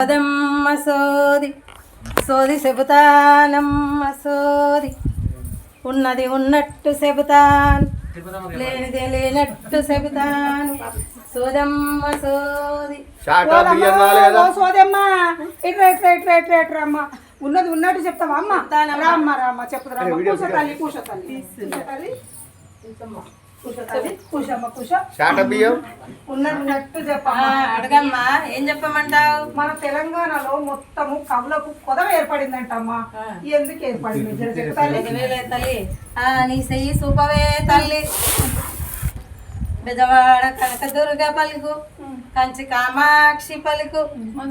సోదమ్మ సోది సోది చెబుతానమ్మ సోది ఉన్నది ఉన్నట్టు చెబుతాను లేనిది లేనట్టు చెబుతాను సోదమ్మ. సోది సోదమ్మా ఇట్లా ఇట్లా ఇట్లా ఇట్లా ఇట్లా అమ్మా. ఉన్నది ఉన్నట్టు చెప్తావా అమ్మ? రామ్మ రామ్మ చెప్పుదా కూర్చో తల్లి కూర్చో తల్లి. కూర్చో తల్లి. ఉన్నట్టు చెప్పమ్మా. అడగమ్మా ఏం చెప్పమంటావు? మన తెలంగాణలో మొత్తము కవులకు కొదవ ఏర్పడిందంటమ్మా. ఎందుకు ఏర్పడింది? తల్లి. నీ చెయ్యి సూపవే తల్లి. బెజవాడ కనకదుర్గ పలుకు కంచి కామాక్షి పలుకు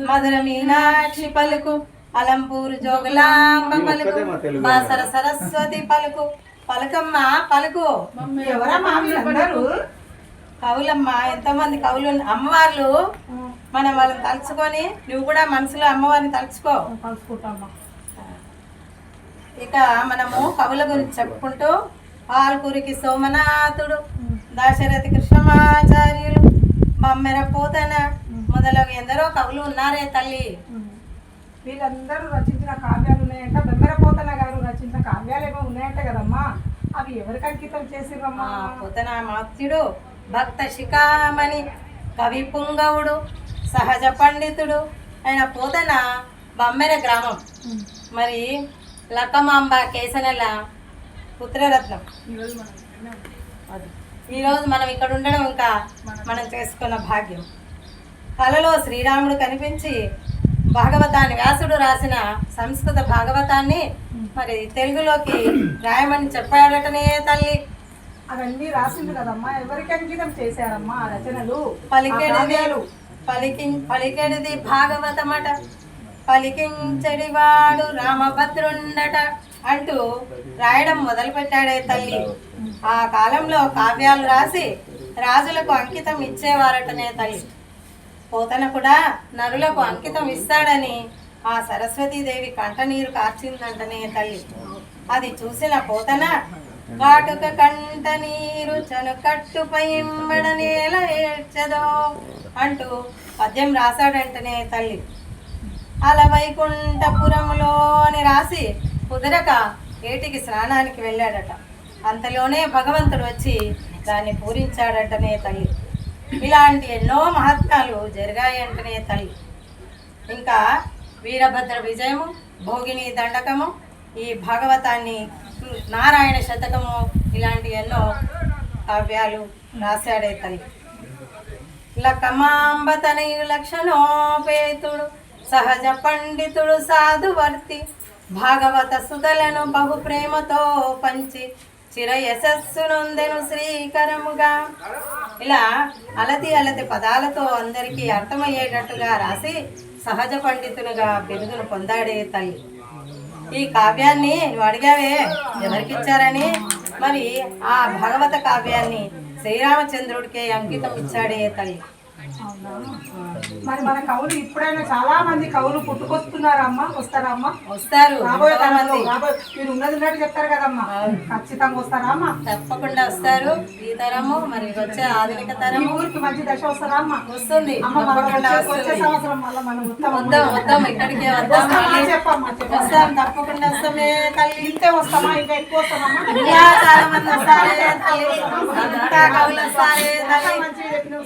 మధుర మీనాక్షి పలుకు అలంపూరు జోగులాంబ పలుకు బాసర సరస్వతి పలుకు. పలుకమ్మ పలుకు. ఎవరమ్మా వీళ్ళందరూ కవులమ్మ ఎంతమంది కవులు అమ్మవార్లు? మనం వాళ్ళని తలుచుకొని నువ్వు కూడా మనసులో అమ్మవారిని తలుచుకో. ఇక మనము కవుల గురించి చెప్పుకుంటూ ఆల్కూరికి సోమనాథుడు దాశరథి కృష్ణమాచార్యులు బమ్మెర పోతన మొదలగు ఎందరో కవులు ఉన్నారే తల్లి. వీళ్ళందరూ రచించిన కావ్యాలు ఉన్నాయంట. బెమ్మరపోతన గారు రచించిన కావ్యాలు ఏమో ఉన్నాయంట కదమ్మా. అవి ఎవరికి అంకితం చేసిరమ్మా పోతన మాత్యుడు భక్త శిఖామణి కవి పుంగవుడు సహజ పండితుడు. ఆయన పోతన బమ్మెర గ్రామం. మరి లక్కమాంబ కేసనెల పుత్రరత్నం. ఈరోజు మనం ఇక్కడ ఉండడం ఇంకా మనం చేసుకున్న భాగ్యం. కలలో శ్రీరాముడు కనిపించి భాగవతాన్ని వ్యాసుడు రాసిన సంస్కృత భాగవతాన్ని మరి తెలుగులోకి రాయమని చెప్పాడటనే తల్లి. అవన్నీ రాసింది కదమ్మా ఎవరికి అంకితం చేశారమ్మా ఆ రచనలు? కావ్యాలు? పలికి పలికెడిది భాగవతమట. పలికించడివాడు రామభద్రుండట అంటూ రాయడం మొదలుపెట్టాడే తల్లి. ఆ కాలంలో కావ్యాలు రాసి రాజులకు అంకితం ఇచ్చేవారటనే తల్లి. పోతన కూడా నరులకు అంకితం ఇస్తాడని ఆ సరస్వతీదేవి కంటనీరు కార్చిందంటనే తల్లి. అది చూసిన పోతన కాటుక కంట నీరు చనుకట్టుపై ఇమ్మడ నేల ఏడ్చదో అంటూ పద్యం రాశాడంటనే తల్లి. అలా వైకుంఠపురములో రాసి కుదరక ఏటికి స్నానానికి వెళ్ళాడట. అంతలోనే భగవంతుడు వచ్చి దాన్ని పూరించాడటనే తల్లి. ఇలాంటి ఎన్నో మహాత్మ్యాలు జరిగాయంటనే తల్లి. ఇంకా వీరభద్ర విజయము భోగిని దండకము ఈ భాగవతాన్ని నారాయణ శతకము ఇలాంటి ఎన్నో కావ్యాలు రాశాడే తల్లి. లకమాంబ తనయు లక్షణోపేతుడు సహజ పండితుడు సాధువర్తి భాగవత సుధలను బహు ప్రేమతో పంచి చిర యశస్సు నొందెను శ్రీకరముగా. ఇలా అలతి అలతి పదాలతో అందరికీ అర్థమయ్యేటట్టుగా రాసి సహజ పండితునిగా బిరుదును పొందాడే తల్లి. ఈ కావ్యాన్ని నువ్వు అడిగావే ఎవరికి ఇచ్చారని మరి ఆ భగవత కావ్యాన్ని శ్రీరామచంద్రుడికే అంకితం ఇచ్చాడే తల్లి. మరి మన కవులు ఇప్పుడైనా చాలా మంది కవులు పుట్టుకొస్తున్నారమ్మా వస్తారా అమ్మా వస్తారు. రాబోయే తరంలో మీరు ఉన్నది ఉన్నట్టు చెప్తారు కదమ్మా. ఖచ్చితంగా వస్తారా అమ్మా తప్పకుండా వస్తారు. ఈ తరము మరి వచ్చే ఆధునిక ఈ తరము. ఊరికి మంచి దశ వస్తారా అమ్మా వస్తుంది వచ్చే- సంవత్సరం మళ్ళీ మనం వస్తాం వద్దాం వద్దాం ఇక్కడికే వద్దాం. వస్తామా? మళ్ళీ చెప్పమ్మా. వస్తాం తప్పకుండా వస్తామే తల్లి. ఇంతే వస్తామా? ఇంకా ఎక్కువ వస్తామమ్మా? చాలా మంది వస్తారే కవులు వస్తారే మంచిగా చెప్పినావు.